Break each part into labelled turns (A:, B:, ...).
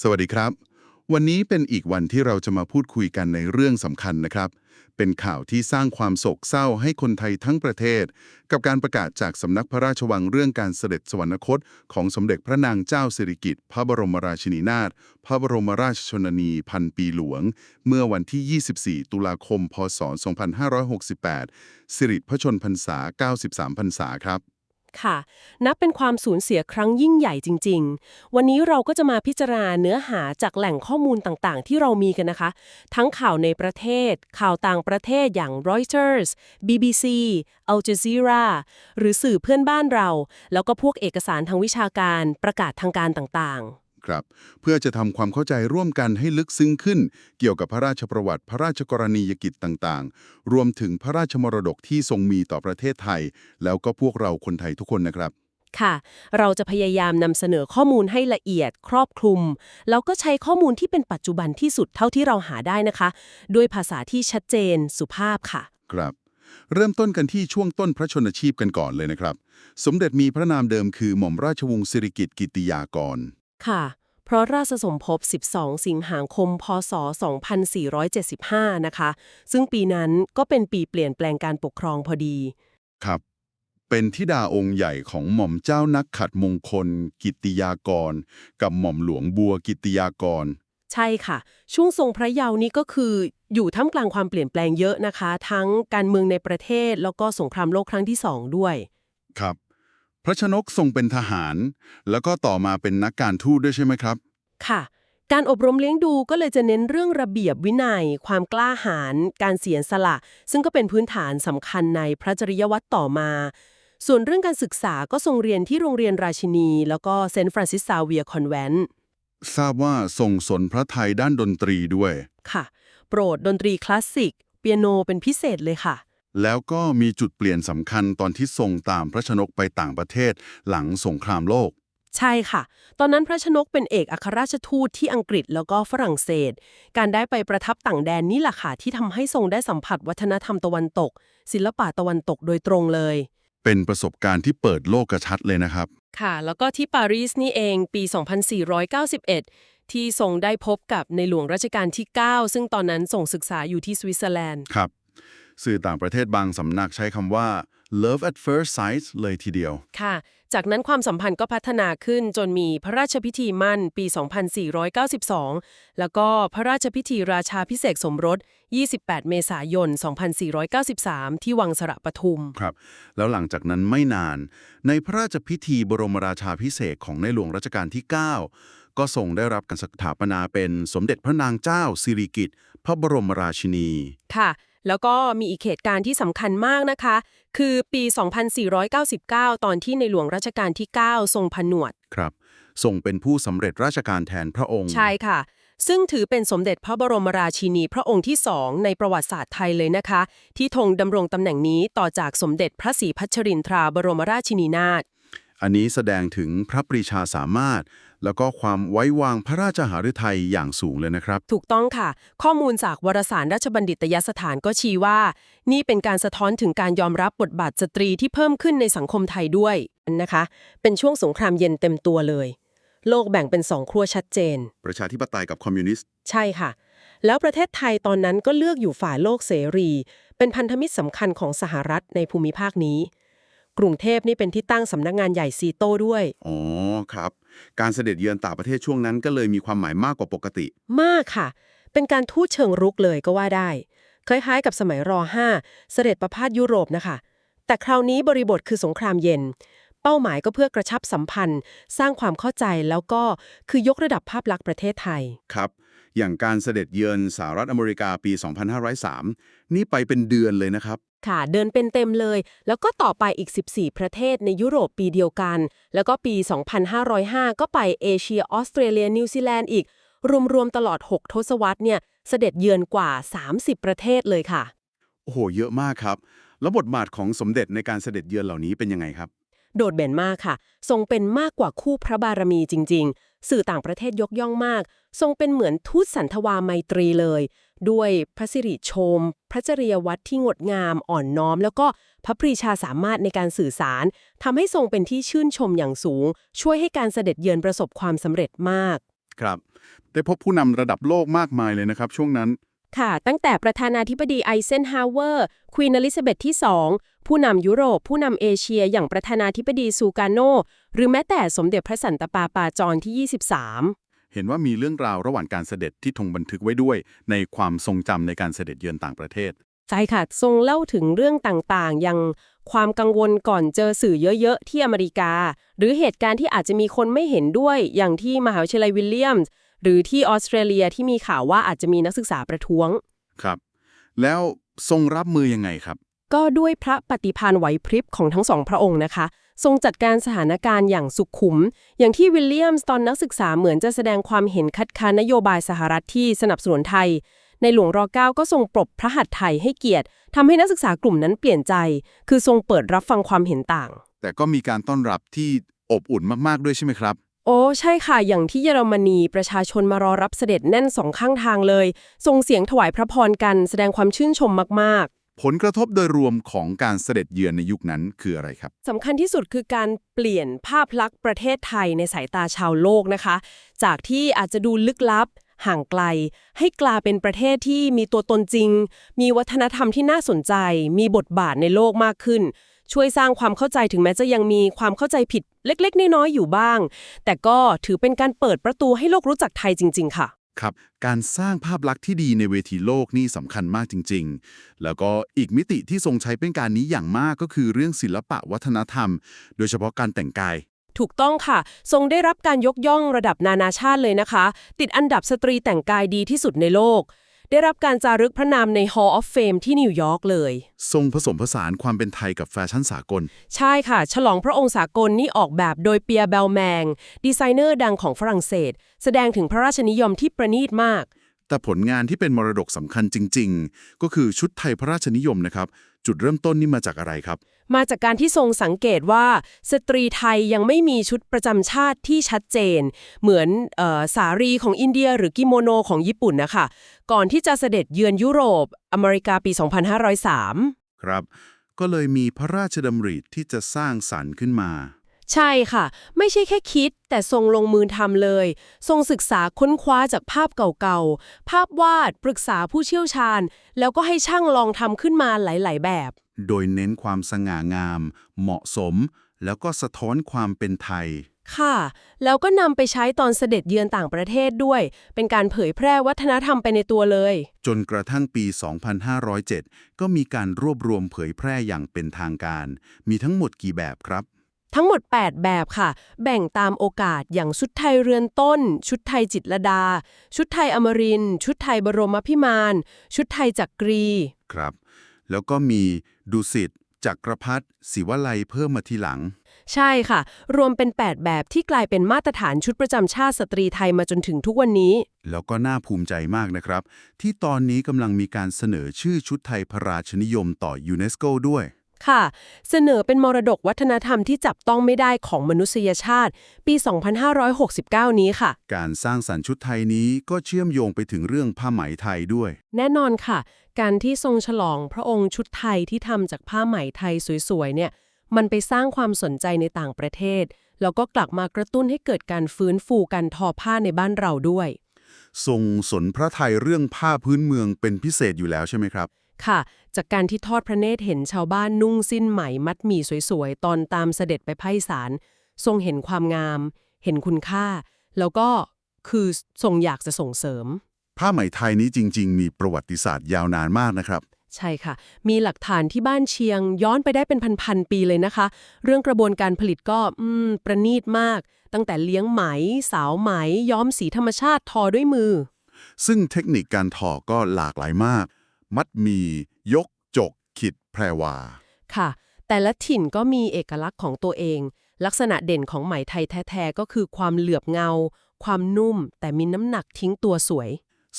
A: สวัสดีครับ วันนี้เป็นอีกวันที่เราจะมาพูดคุยกันในเรื่องสำคัญนะครับ เป็นข่าวที่สร้างความโศกเศร้าให้คนไทยทั้งประเทศ กับการประกาศจากสำนักพระราชวังเรื่องการเสด็จสวรรคต ของสมเด็จพระนางเจ้าสิริกิติ์พระบรมราชินีนาถพระบรมราชชนนีพันปีหลวง เมื่อวันที่ 24 ตุลาคม พศ 2568 สิริพระชนพรรษา 93 พรรษาครับ
B: ค่ะ นับเป็นความสูญเสียครั้งยิ่งใหญ่จริง ๆ วันนี้เราก็จะมาพิจารณาเนื้อหาจากแหล่งข้อมูลต่างๆ ที่เรามีกันนะคะ ทั้งข่าวในประเทศ ข่าวต่างประเทศอย่าง Reuters BBC Al Jazeera หรือสื่อเพื่อนบ้านเรา แล้วก็พวกเอกสารทางวิชาการ ประกาศทางการต่างๆ
A: ครับเพื่อจะทำความเข้าใจร่วมกันให้ลึกซึ้งขึ้น เกี่ยวกับพระราชประวัติ พระราชกรณียกิจต่างๆ รวมถึงพระราชมรดกที่ทรงมีต่อประเทศไทย แล้วก็พวกเราคนไทยทุกคนนะครับ
B: ๆค่ะ เราจะพยายามนำเสนอข้อมูลให้ละเอียด ครอบคลุม แล้วก็ใช้ข้อมูลที่เป็นปัจจุบันที่สุดเท่าที่เราหาได้นะคะด้วยภาษาที่ชัดเจนสุภาพค่ะ
A: ครับเริ่มต้นกันที่ช่วงต้นพระชนชีพกันก่อนเลยนะครับ สมเด็จมีพระนามเดิมคือหม่อมราชวงศ์สิริกิติ์กิติยากร
B: ค่ะเพ ราะราชสมภพ 12 สิงหาคม พศ 2475 นะคะ ซึ่งปีนั้นก็เป็นปีเปลี่ยนแปลงการปกครองพอดี
A: ครับ เป็นธิดาองค์ใหญ่ของหม่อมเจ้านักขัดมงคล กิตติยากร กับหม่อมหลวงบัวกิตติยากร
B: ใช่ค่ะ ช่วงทรงพระเยาว์นี้ก็คืออยู่ท่ามกลางความเปลี่ยนแปลงเยอะนะคะ ทั้งการเมืองในประเทศแล้วก็สงครามโลกครั้งที่สองด้วย
A: ครับ พระชนกทรงเป็นทหาร แล้วก็ต่อมาเป็นนักการทูตด้วยใช่ไหมครับ
B: ค่ะ การอบรมเลี้ยงดูก็เลยจะเน้นเรื่องระเบียบวินัย ความกล้าหาญการเสียสละ ซึ่งก็เป็นพื้นฐานสำคัญในพระจริยวัตรต่อมา ส่วนเรื่องการศึกษาก็ทรงเรียนที่โรงเรียนราชินี แล้วก็เซนต์ฟรานซิสซาเวียร์คอนแวนต์
A: ทราบว่าทรงสนพระไทยด้านดนตรีด้วย
B: ค่ะ โปรดดนตรีคลาสสิก เปียโนเป็นพิเศษเลยค่ะ
A: แล้วก็มีจุดเปลี่ยนสำคัญตอนที่ทรงตามพระชนกไปต่างประเทศหลังสงครามโลก
B: ใช่ค่ะ ตอนนั้นพระชนกเป็นเอกอัครราชทูตที่อังกฤษแล้วก็ฝรั่งเศส การได้ไปประทับต่างแดนนี่แหละค่ะที่ทำให้ทรงได้สัมผัสวัฒนธรรมตะวันตก ศิลปะตะวันตกโดยตรงเลย
A: เป็นประสบการณ์ที่เปิดโลกกระชัดเลยนะครับ
B: ค่ะ แล้วก็ที่ปารีสนี่เองปี 2491 ที่ทรงได้พบกับในหลวงรัชกาลที่ 9 ซึ่งตอนนั้นส่งศึกษาอยู่ที่สวิตเซอร์แลนด์
A: ครับ สื่อต่างประเทศบางสำนักใช้คำว่า love at first sight เลยทีเดียว
B: ค่ะ จากนั้นความสัมพันธ์ก็พัฒนาขึ้นจนมีพระราชพิธีมั่นปี 2492 แล้วก็พระราชพิธีราชาพิเศษกสมรส 28 เมษายน 2493 ที่วังสระปทุม
A: ครับ แล้วหลังจากนั้นไม่นาน ในพระราชพิธีบรมราชาพิเศษกของในหลวงรัชกาลที่ 9 ก็ทรงได้รับการสถาปนาเป็นสมเด็จพระนางเจ้าสิริกิติ์ พระบรมราชินี
B: ค่ะ แล้วก็มีอีกเหตุการณ์ที่สำคัญมากนะคะ คือปี 2499 ตอนที่ในหลวงรัชกาลที่ 9 ทรงผนวด
A: ครับทรงเป็นผู้สำเร็จราชการแทนพระองค์
B: ใช่ค่ะ ซึ่งถือเป็นสมเด็จพระบรมราชินีพระองค์ที่สองในประวัติศาสตร์ไทยเลยนะคะ ที่ทรงดำรงตำแหน่งนี้ต่อจากสมเด็จพระศรีพัชรินทราบรมราชินีนาถ
A: อันนี้แสดงถึงพระปรีชาสามารถ แล้วก็ความไว้วางพระราชหฤทัยอย่างสูงเลยนะครับ
B: ถูกต้องค่ะ ข้อมูลจากวารสารราชบัณฑิตยสถานก็ชี้ว่า นี่เป็นการสะท้อนถึงการยอมรับบทบาทสตรีที่เพิ่มขึ้นในสังคมไทยด้วยนะคะ เป็นช่วงสงครามเย็นเต็มตัวเลย โลกแบ่งเป็นสองขั้วชัดเจน
A: ประชาธิปไตยกับคอมมิวนิสต์
B: ใช่ค่ะ แล้วประเทศไทยตอนนั้นก็เลือกอยู่ฝ่ายโลกเสรี เป็นพันธมิตรสำคัญของสหรัฐในภูมิภาคนี้ กรุงเทพนี่เป็นที่ตั้งสำนักงานใหญ่ซีโต้ด้วย
A: อ๋อครับ การเสด็จเยือนต่างประเทศช่วงนั้นก็เลยมีความหมายมากกว่าปกติ
B: มากค่ะ เป็นการทูตเชิงรุกเลยก็ว่าได้ คล้ายๆกับสมัยร5เสด็จประพาสยุโรปนะคะ แต่คราวนี้บริบทคือสงครามเย็น เป้าหมายก็เพื่อกระชับสัมพันธ์ สร้างความเข้าใจแล้วก็คือยกระดับภาพลักษณ์ประเทศไทย
A: ครับ อย่างการเสด็จเยือนสหรัฐอเมริกาปี 2503 นี่ไปเป็นเดือนเลยนะครับ
B: ค่ะ เดินเป็นเต็มเลย แล้วก็ต่อไปอีก 14 ประเทศในยุโรปปีเดียวกัน แล้วก็ปี 2505 ก็ไปเอเชียออสเตรเลียนิวซีแลนด์อีก รวมๆตลอด 6 ทศวรรษเนี่ยเสด็จเยือนกว่า 30 ประเทศเลยค่ะ
A: โอ้โห เยอะมากครับ แล้วบทบาทของสมเด็จในการเสด็จเยือนเหล่านี้เป็นยังไงครับ
B: โดดเด่นมากค่ะ ทรงเป็นมากกว่าคู่พระบารมีจริง ๆ สื่อต่างประเทศยกย่องมาก ทรงเป็นเหมือนทูตสันทวาไมตรีเลย ด้วยพระสิริชม พระจริยวัตรที่งดงามอ่อนน้อม แล้วก็พระปรีชาสามารถในการสื่อสารทำให้ทรงเป็นที่ชื่นชมอย่างสูง ช่วยให้การเสด็จเยือนประสบความสำเร็จมาก
A: ครับ ได้พบผู้นำระดับโลกมากมายเลยนะครับ ช่วงนั้น
B: ค่ะ ตั้งแต่ประธานาธิบดีไอเซนฮาวเวอร์ ควีนอลิซาเบธที่ 2 ผู้นำยุโรป ผู้นำเอเชีย อย่างประธานาธิบดีซูการโน หรือแม้แต่สมเด็จพระสันตะปาปาจอห์นที่ 23
A: เห็นว่ามีเรื่องราวระหว่างการเสด็จที่ทงบันทึกไว้ด้วย ในความทรงจำในการเสด็จเยือนต่างประเทศ
B: ใช่ค่ะ ทรงเล่าถึงเรื่องต่างๆ อย่างความกังวลก่อนเจอสื่อเยอะ ๆ ที่อเมริกา หรือเหตุการณ์ที่อาจจะมีคนไม่เห็นด้วย อย่างที่มหาวิทยาลัยวิลเลียมส์ หรือที่ออสเตรเลียที่มีข่าวว่าอาจจะมีนักศึกษาประท้วง
A: ครับ แล้วทรงรับมือยังไงครับ
B: ก็ด้วยพระปฏิภาณไหวพริบของทั้งสองพระองค์นะคะ ทรงจัดการสถานการณ์อย่างสุขุม อย่างที่วิลเลียมส์ตอนนักศึกษาเหมือนจะแสดงความเห็นคัดค้านนโยบายสหรัฐที่สนับสนุนไทย ในหลวงร9ก็ทรงปรบพระหัตถ์ไทยให้เกียรติทำให้นักศึกษากลุ่มนั้นเปลี่ยนใจ คือทรงเปิดรับฟังความเห็นต่าง
A: แต่ก็มีการต้อนรับที่อบอุ่นมากๆด้วยใช่ไหมครับ
B: โอ้ใช่ค่ะ อย่างที่เยอรมนีประชาชนมารอรับเสด็จแน่นสองข้างทางเลยทรงเสียงถวายพระพรกันแสดงความชื่นชมมาก
A: ผลกระทบโดยรวมของการเสด็จเยือนในยุคนั้นคืออะไรครับ
B: ๆสำคัญที่สุดคือการเปลี่ยนภาพลักษณ์ประเทศไทยในสายตาชาวโลกนะคะ จากที่อาจจะดูลึกลับ ห่างไกล ให้กลายเป็นประเทศที่มีตัวตนจริง มีวัฒนธรรมที่น่าสนใจ มีบทบาทในโลกมากขึ้น ช่วยสร้างความเข้าใจถึงแม้จะยังมีความเข้าใจผิดเล็ก ๆ น้อยๆอยู่บ้าง แต่ก็ถือเป็นการเปิดประตูให้โลกรู้จักไทยจริง ๆ ค่ะ
A: ครับ การสร้างภาพลักษณ์ที่ดีในเวทีโลกนี่สำคัญมากจริง ๆ แล้วก็อีกมิติที่ทรงใช้เป็นการนี้อย่างมากก็คือเรื่องศิลปะวัฒนธรรม โดยเฉพาะการแต่งกาย
B: ถูกต้องค่ะ ทรงได้รับการยกย่องระดับนานาชาติเลยนะคะ ติดอันดับสตรีแต่งกายดีที่สุดในโลก ได้รับการจารึกพระนามใน Hall of Fame ที่นิวยอร์กเลย
A: ทรงผสมผสานความเป็นไทยกับแฟชั่นสากล
B: ใช่ค่ะ ฉลองพระองค์สากลนี่ออกแบบโดยเปียร์เบลแมง ดีไซเนอร์ดังของฝรั่งเศส แสดงถึงพระราชนิยมที่ประณีตมาก
A: แต่ผลงานที่เป็นมรดกสำคัญจริง ๆ ก็คือชุดไทยพระราชนิยมนะครับ จุดเริ่มต้นนี่มาจากอะไรครับ
B: มาจากการที่ทรงสังเกตว่าสตรีไทยยังไม่มีชุดประจำชาติที่ชัดเจน เหมือนเออสารีของอินเดีย หรือกิโมโนของญี่ปุ่นนะคะก่อนที่จะเสด็จเยือนยุโรป อเมริกาปี 2503
A: ครับ ก็เลยมีพระราชดำริที่จะสร้างสรรค์ขึ้นมา
B: ใช่ค่ะ ไม่ใช่แค่คิด แต่ทรงลงมือทำเลย ทรงศึกษาค้นคว้าจากภาพเก่าๆ ภาพวาดปรึกษาผู้เชี่ยวชาญ แล้วก็ให้ช่างลองทำขึ้นมาหลาย ๆ แบบ
A: โดยเน้นความสง่างาม เหมาะสม แล้วก็สะท้อนความเป็นไทย
B: ค่ะ แล้วก็นำไปใช้ตอนเสด็จเยือนต่างประเทศด้วย เป็นการเผยแพร่วัฒนธรรมไปในตัวเลย
A: จนกระทั่งปี 2507 ก็มีการรวบรวมเผยแพร่อย่างเป็นทางการ มีทั้งหมดกี่แบบครับ
B: ทั้งหมด 8 แบบค่ะ แบ่งตามโอกาสอย่างชุดไทยเรือนต้น ชุดไทยจิตรลดา ชุดไทยอมรินทร์ชุดไทยบรมพิมาน ชุดไทยจักรี
A: ครับ แล้วก็มีดุสิตจักรพัฒศิวไลยเพิ่มมาทีหลัง
B: ใช่ค่ะ รวมเป็น 8 แบบที่กลายเป็นมาตรฐานชุดประจำชาติสตรีไทยมาจนถึงทุกวันนี้
A: แล้วก็น่าภูมิใจมากนะครับ ที่ตอนนี้กำลังมีการเสนอชื่อชุดไทยพระราชนิยมต่อยูเนสโกด้วย
B: ค่ะ เสนอเป็นมรดกวัฒนธรรมที่จับต้องไม่ได้ของมนุษยชาติ ปี 2569 นี้ค่ะ
A: การสร้างสรรค์ชุดไทยนี้ก็เชื่อมโยงไปถึงเรื่องผ้าไหมไทยด้วย
B: แน่นอนค่ะ การที่ทรงฉลองพระองค์ชุดไทยที่ทำจากผ้าไหมไทยสวยๆเนี่ยมันไปสร้างความสนใจในต่างประเทศ แล้วก็กลับมากระตุ้นให้เกิดการฟื้นฟูการทอผ้าในบ้านเราด้วย
A: ทรงสนพระไทยเรื่องผ้าพื้นเมืองเป็นพิเศษอยู่แล้วใช่ไหมครับ
B: ค่ะ จากการที่ทอดพระเนตรเห็นชาวบ้านนุ่งสิ้นไหมมัดหมี่สวยๆ ตอนตามเสด็จไปไพศาลทรงเห็นความงาม เห็นคุณค่า แล้วก็คือทรงอยากจะส่งเสริม
A: ผ้าไหมไทยนี้จริง ๆ มีประวัติศาสตร์ยาวนานมากนะครับ
B: ใช่ค่ะ มีหลักฐานที่บ้านเชียง ย้อนไปได้เป็นพันๆปีเลยนะคะ เรื่องกระบวนการผลิตก็อืมประณีตมาก ตั้งแต่เลี้ยงไหม สาวไหม ย้อมสีธรรมชาติทอด้วยมือ
A: ซึ่งเทคนิคการทอก็หลากหลายมาก มัดหมี ยก จก ขิด แพรวา
B: ค่ะ แต่ละถิ่นก็มีเอกลักษณ์ของตัวเอง ลักษณะเด่นของไหมไทยแท้ๆ ก็คือความเหลือบเงา ความนุ่ม แต่มีน้ำหนักทิ้งตัวสวย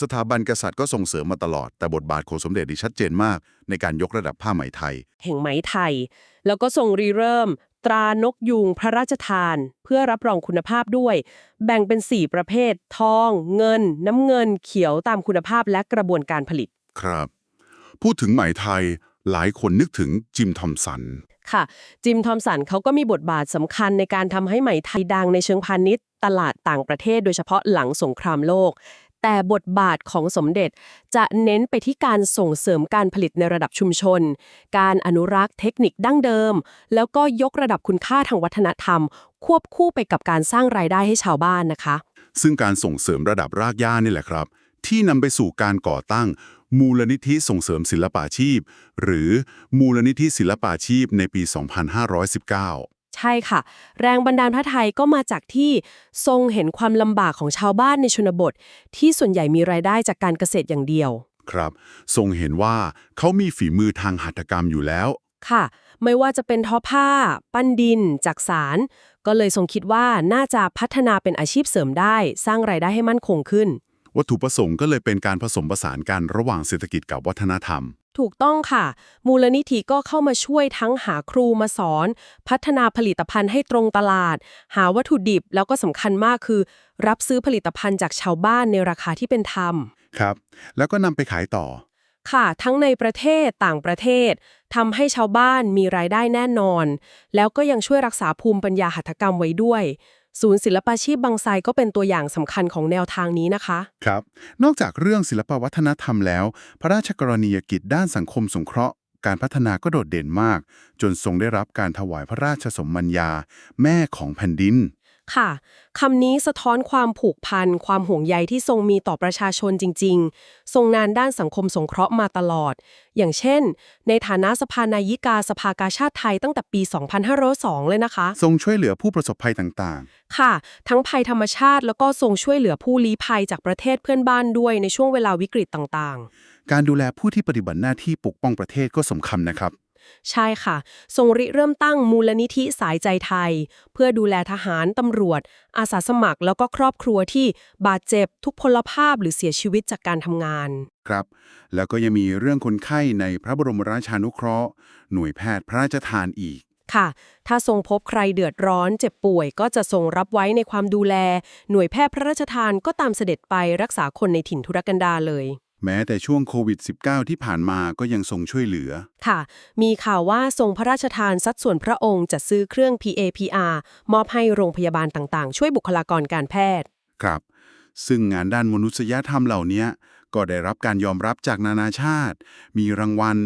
A: สถาบันกษัตริย์ก็ส่งเสริมมาตลอด แต่บทบาทของสมเด็จดีชัดเจนมาก ในการยกระดับผ้าไหมไทย
B: แห่งไหมไทย แล้วก็ทรงรีเริ่ม ตรานกยูงพระราชทาน เพื่อรับรองคุณภาพด้วย แบ่งเป็น 4 ประเภท ทอง เงิน น้ำเงิน เขียวตามคุณภาพและกระบวนการผลิต
A: ครับ พูดถึงไหมไทย หลายคนนึกถึงจิมทอมสัน
B: ค่ะ จิมทอมสันเขาก็มีบทบาทสำคัญในการทำให้ไหมไทยดังในเชิงพาณิชย์ ตลาดต่างประเทศโดยเฉพาะหลังสงครามโลก แต่บทบาทของสมเด็จจะเน้นไปที่การส่งเสริมการผลิตในระดับชุมชน การอนุรักษ์เทคนิคดั้งเดิม แล้วก็ยกระดับคุณค่าทางวัฒนธรรม ควบคู่ไปกับการสร้างรายได้ให้ชาวบ้านนะคะ
A: ซึ่งการส่งเสริมระดับรากหญ้านี่แหละครับ ที่นำไปสู่การก่อตั้ง มูลนิธิส่งเสริมศิลปาชีพ หรือมูลนิธิศิลปาชีพในปี 2519
B: ใช่ค่ะ แรงบันดาลพระไทยก็มาจากที่ทรงเห็นความลำบากของชาวบ้านในชนบท ที่ส่วนใหญ่มีรายได้จากการเกษตรอย่างเดียว
A: ครับ ทรงเห็นว่าเขามีฝีมือทางหัตถกรรมอยู่แล้ว
B: ค่ะ ไม่ว่าจะเป็นทอผ้า ปั้นดิน จักสาร ก็เลยทรงคิดว่าน่าจะพัฒนาเป็นอาชีพเสริมได้ สร้างรายได้ให้มั่นคงขึ้น
A: วัตถุประสงค์ก็เลยเป็นการผสมผสานกันระหว่างเศรษฐกิจกับวัฒนธรรม
B: ถูกต้องค่ะ มูลนิธิก็เข้ามาช่วยทั้งหาครูมาสอน พัฒนาผลิตภัณฑ์ให้ตรงตลาด หาวัตถุดิบแล้วก็สำคัญมากคือ รับซื้อผลิตภัณฑ์จากชาวบ้านในราคาที่เป็นธรรม
A: ครับ แล้วก็นำไปขายต่อ
B: ค่ะ ทั้งในประเทศต่างประเทศทำให้ชาวบ้านมีรายได้แน่นอน แล้วก็ยังช่วยรักษาภูมิปัญญาหัตถกรรมไว้ด้วย ศูนย์ศิลปาชีพบางไทรก็เป็นตัวอย่างสำคัญของแนวทางนี้นะคะ
A: ครับ นอกจากเรื่องศิลปวัฒนธรรมแล้ว พระราชกรณียกิจด้านสังคมสงเคราะห์ การพัฒนาก็โดดเด่นมาก จนทรงได้รับการถวายพระราชสมมัญญา แม่ของแผ่นดิน
B: ค่ะคำนี้สะท้อนความผูกพัน ความห่วงใยที่ทรงมีต่อประชาชนจริง ๆ ทรงงานด้านสังคมสงเคราะห์มาตลอด อย่างเช่น ในฐานะสภานายิกาสภากาชาติไทยตั้งแต่ปี 2502 เลยนะคะ
A: ทรงช่วยเหลือผู้ประสบภัยต่าง
B: ค่ะ ทั้งภัยธรรมชาติแล้วก็ทรงช่วยเหลือผู้ลี้ภัยจากประเทศเพื่อนบ้านด้วยในช่วงเวลาวิกฤตต่างๆ
A: ๆการดูแลผู้ที่ปฏิบัติหน้าที่ปกป้องประเทศก็สำคัญนะครับ
B: ใช่ค่ะ ทรงริเริ่มตั้งมูลนิธิสายใจไทย เพื่อดูแลทหาร ตำรวจ อาสาสมัคร แล้วก็ครอบครัวที่บาดเจ็บทุพพลภาพหรือเสียชีวิตจากการทำงาน
A: ครับ แล้วก็ยังมีเรื่องคนไข้ในพระบรมราชานุเคราะห์ หน่วยแพทย์พระราชทานอีก
B: ค่ะ ถ้าทรงพบใครเดือดร้อนเจ็บป่วย ก็จะทรงรับไว้ในความดูแล หน่วยแพทย์พระราชทานก็ตามเสด็จไปรักษาคนในถิ่นทุรกันดารเลย
A: แม้แต่ช่วงโควิด -19 ที่ผ่านมาก็ยังทรงช่วยเหลือ
B: ค่ะ มีข่าวว่าทรงพระราชทานสัดส่วนพระองค์จะซื้อเครื่อง PAPR มอบให้โรงพยาบาลต่างๆ ช่วยบุคลากรการแพทย์
A: ครับ ซึ่งงานด้านมนุษยธรรมเหล่านี้ก็ได้รับการยอมรับจากนานาชาติ มีรางวัล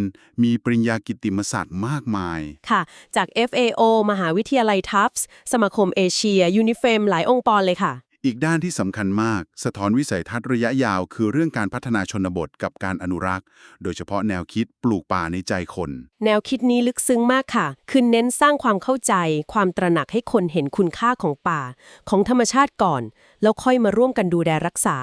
A: มีปริญญากิตติมศักดิ์มากมาย
B: ค่ะ จาก FAO มหาวิทยาลัยทัฟส์ สมาคมเอเชีย ยูนิเฟม หลายองค์กรเลยค่ะ
A: อีกด้านที่สำคัญมาก สะท้อนวิสัยทัศน์ระยะยาว คือเรื่องการพัฒนาชนบทกับการอนุรักษ์ โดยเฉพาะแนวคิดปลูกป่าในใจคน
B: แนวคิดนี้ลึกซึ้งมากค่ะ คือเน้นสร้างความเข้าใจ ความตระหนักให้คนเห็นคุณค่าของป่า ของธรรมชาติก่อน แล้วค่อยมาร่วมกันดูแลรักษา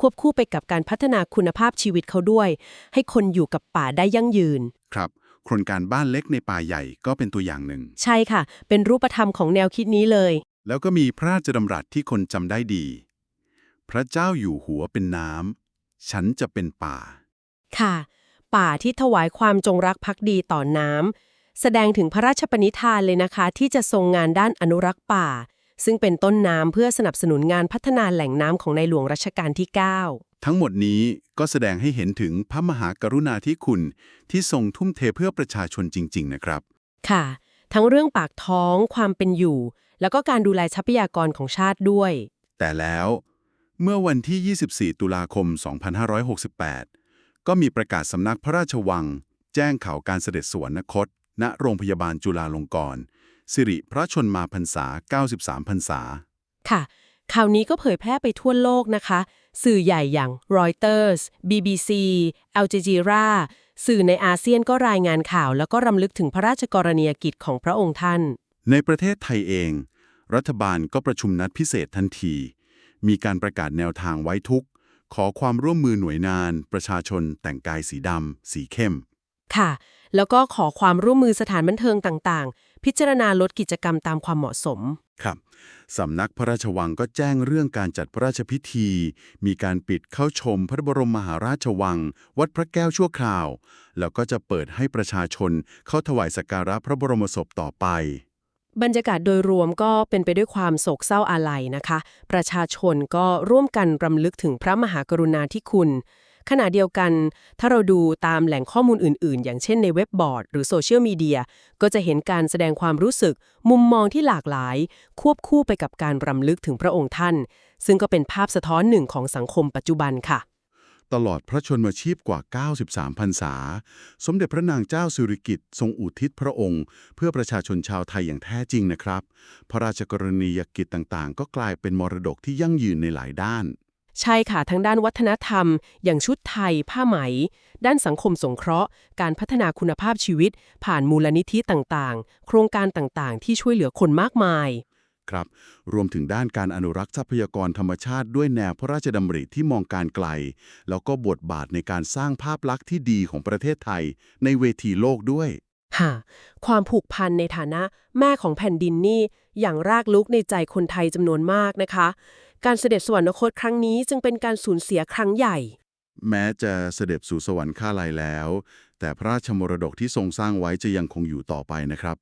B: ควบคู่ไปกับการพัฒนาคุณภาพชีวิตเขาด้วย ให้คนอยู่กับป่าได้ยั่งยืน
A: ครับโครงการบ้านเล็กในป่าใหญ่ก็เป็นตัวอย่างหนึ่ง
B: ใช่ค่ะ เป็นรูปธรรมของแนวคิดนี้เลย
A: แล้วก็มีพระราชดำรัสที่คนจำได้ดี พระเจ้าอยู่หัวเป็นน้ำ ฉันจะเป็นป่า
B: ค่ะ ป่าที่ถวายความจงรักภักดีต่อน้ำ แสดงถึงพระราชปณิธานเลยนะคะ ที่จะทรงงานด้านอนุรักษ์ป่า ซึ่งเป็นต้นน้ำเพื่อสนับสนุนงานพัฒนาแหล่งน้ำของในหลวงรัชกาลที่ 9
A: ทั้งหมดนี้ก็แสดงให้เห็นถึงพระมหากรุณาธิคุณ ที่ทรงทุ่มเทเพื่อประชาชนจริง ๆ นะครับ
B: ค่ะ ทั้งเรื่องปากท้องความเป็นอยู่ แล้วก็การดูแลทรัพยากรของชาติด้วย
A: แต่แล้วเมื่อวันที่ 24 ตุลาคม 2568 ก็มีประกาศสำนักพระราชวัง แจ้งข่าวการเสด็จสวรรคต ณโรงพยาบาลจุฬาลงกรณ์สิริพระชนมาพรรษา 93 พรรษา
B: ค่ะ ข่าวนี้ก็เผยแพร่ไปทั่วโลกนะคะ สื่อใหญ่อย่าง Reuters BBC Al Jazeera สื่อในอาเซียนก็รายงานข่าว แล้วก็รำลึกถึงพระราชกรณียกิจของพระองค์ท่าน
A: ในประเทศไทยเอง รัฐบาลก็ประชุมนัดพิเศษทันที มีการประกาศแนวทางไว้ทุกข์ขอความร่วมมือหน่วยงาน ประชาชน แต่งกายสีดำสีเข้ม
B: ค่ะ แล้วก็ขอความร่วมมือสถานบันเทิงต่างๆ พิจารณาลดกิจกรรมตามความเหมาะสม
A: ครับสำนักพระราชวังก็แจ้งเรื่องการจัดพระราชพิธี มีการปิดเข้าชมพระบรมมหาราชวัง วัดพระแก้วชั่วคราว แล้วก็จะเปิดให้ประชาชนเข้าถวายสักการะพระบรมศพต่อไป
B: บรรยากาศโดยรวมก็เป็นไปด้วยความโศกเศร้าอาลัยนะคะ ประชาชนก็ร่วมกันรำลึกถึงพระมหากรุณาธิคุณ ขณะเดียวกัน ถ้าเราดูตามแหล่งข้อมูลอื่น ๆ อย่างเช่นในเว็บบอร์ด หรือโซเชียลมีเดีย ก็จะเห็นการแสดงความรู้สึก มุมมองที่หลากหลาย ควบคู่ไปกับการรำลึกถึงพระองค์ท่าน ซึ่งก็เป็นภาพสะท้อนหนึ่งของสังคมปัจจุบันค่ะ
A: ตลอดพระชนมชีพกว่า 93พรรษา สมเด็จพระนางเจ้าสิริกิติ์ทรงอุทิศพระองค์ เพื่อประชาชนชาวไทยอย่างแท้จริงนะครับ พระราชกรณียกิจต่างๆ ก็กลายเป็นมรดกที่ยั่งยืนในหลายด้าน
B: ใช่ค่ะ ทั้งด้านวัฒนธรรม อย่างชุดไทย ผ้าไหม ด้านสังคมสงเคราะห์ การพัฒนาคุณภาพชีวิต ผ่านมูลนิธิต่างๆ โครงการต่างๆ ที่ช่วยเหลือคนมากมาย
A: ครับ รวมถึงด้านการอนุรักษ์ทรัพยากรธรรมชาติด้วยแนวพระราชดำริที่มองการไกล แล้วก็บทบาทในการสร้างภาพลักษณ์ที่ดีของประเทศไทย ในเวทีโลกด้วย
B: ค่ะความผูกพันในฐานะแม่ของแผ่นดินนี่ อย่างรากลึกในใจคนไทยจำนวนมากนะคะ การเสด็จสวรรคตครั้งนี้จึงเป็นการสูญเสียครั้งใหญ่
A: แม้จะเสด็จสู่สวรรค์ข้าลัยแล้ว แต่พระราชมรดกที่ทรงสร้างไว้จะยังคงอยู่ต่อไปนะครับ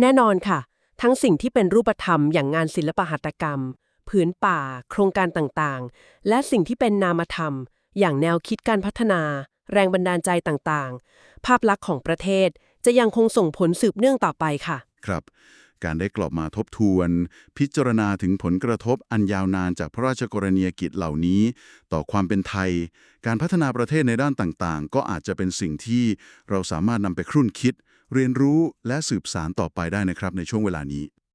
B: แน่นอนค่ะ ทั้งสิ่งที่เป็นรูปธรรมอย่างงานศิลปหัตถกรรม ผืนป่า โครงการต่างๆ และสิ่งที่เป็นนามธรรม อย่างแนวคิดการพัฒนา แรงบันดาลใจต่างๆ ภาพลักษณ์ของประเทศจะยังคงส่งผลสืบเนื่องต่อไปค่ะ
A: ครับ การได้กลับมาทบทวน พิจารณาถึงผลกระทบอันยาวนานจากพระราชกรณียกิจเหล่านี้ ต่อความเป็นไทย การพัฒนาประเทศในด้านต่างๆ ก็อาจจะเป็นสิ่งที่เราสามารถนำไปครุ่นคิด เรียนรู้และสืบสารต่อไปได้นะครับในช่วงเวลานี้